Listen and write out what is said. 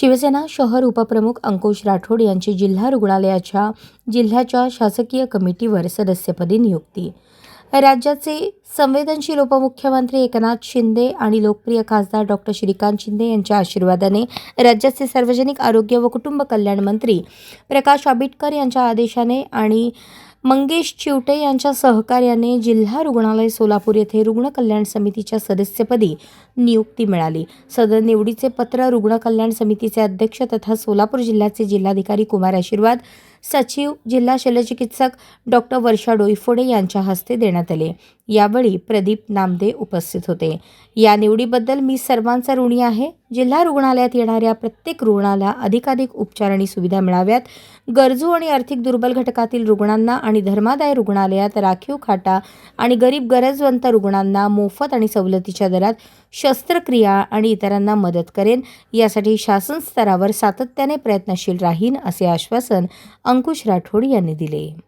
शिवसेना शहर उपप्रमुख अंकुश राठोड यांची जिल्हा रुग्णालयाच्या जिल्ह्याच्या शासकीय कमिटीवर सदस्यपदी नियुक्ती. राज्याचे संवेदनशील उपमुख्यमंत्री एकनाथ शिंदे आणि लोकप्रिय खासदार डॉक्टर श्रीकांत शिंदे यांच्या आशीर्वादाने राज्याचे सार्वजनिक आरोग्य व कुटुंब कल्याण मंत्री प्रकाश आंबेडकर यांच्या आदेशाने आणि मंगेश चिवटे यांच्या सहकार्याने जिल्हा रुग्णालय सोलापूर येथे रुग्ण कल्याण समितीच्या सदस्यपदी नियुक्ती मिळाली. सदर निवडीचे पत्र रुग्ण कल्याण समितीचे अध्यक्ष तथा सोलापूर जिल्ह्याचे जिल्हाधिकारी कुमार आशीर्वाद सचिव जिल्हा शल्यचिकित्सक डॉक्टर वर्षा डोईफोडे यांच्या हस्ते देण्यात आले. यावेळी प्रदीप नामदे उपस्थित होते. या निवडीबद्दल मी सर्वांचा ऋणी आहे. जिल्हा रुग्णालयात येणाऱ्या प्रत्येक रुग्णाला अधिकाधिक उपचार आणि सुविधा मिळाव्यात. गरजू आणि आर्थिक दुर्बल घटकातील रुग्णांना आणि धर्मादाय रुग्णालयात राखीव खाटा आणि गरीब गरजवंत रुग्णांना मोफत आणि सवलतीच्या दरात शस्त्रक्रिया आणि इतरांना मदत करेन. यासाठी शासन स्तरावर सातत्याने प्रयत्नशील राहीन असे आश्वासन अंकुश राठोड यांनी दिले.